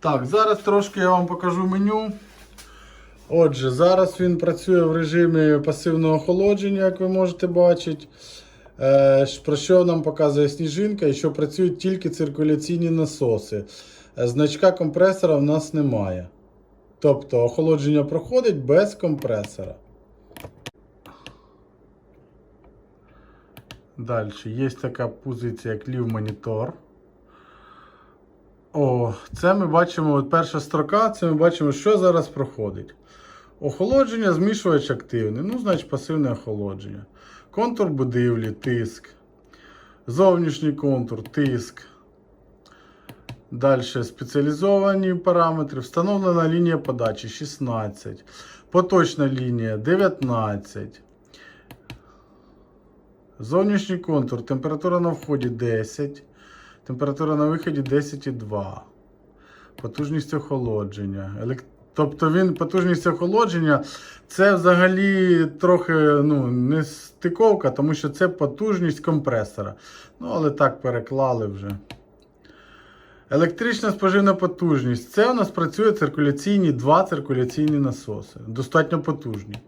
Так, зараз трошки я вам покажу меню. Отже, зараз він працює в режимі пасивного охолодження, як ви можете бачити. Е, Про що нам показує сніжинка і що працюють тільки циркуляційні насоси. Е, Значка компресора в нас немає. Тобто охолодження проходить без компресора. Далі є така позиція, як лів монітор. О, це ми бачимо, от перша строка, це ми бачимо, що зараз проходить. Охолодження, змішувач активний. Ну, значить, пасивне охолодження. Контур будівлі, тиск. Зовнішній контур, тиск. Далі спеціалізовані параметри. Встановлена лінія подачі 16. Поточна лінія 19. Зовнішній контур. Температура на вході 10. Температура на виході 10,2. Потужність охолодження. Елек... Тобто він потужність охолодження це взагалі трохи ну, не стиковка, тому що це потужність компресора. Ну, але так переклали вже. Електрична споживна потужність. Це у нас працює циркуляційні два циркуляційні насоси. Достатньо потужні.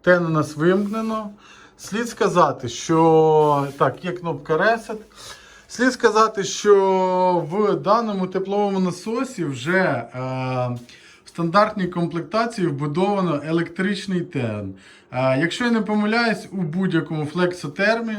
Тен у нас вимкнено. Слід сказати, що так, є кнопка Reset. Слід сказати, що в даному тепловому насосі вже е, в стандартній комплектації вбудовано електричний тен. Е, якщо я не помиляюсь, у будь-якому флексотермі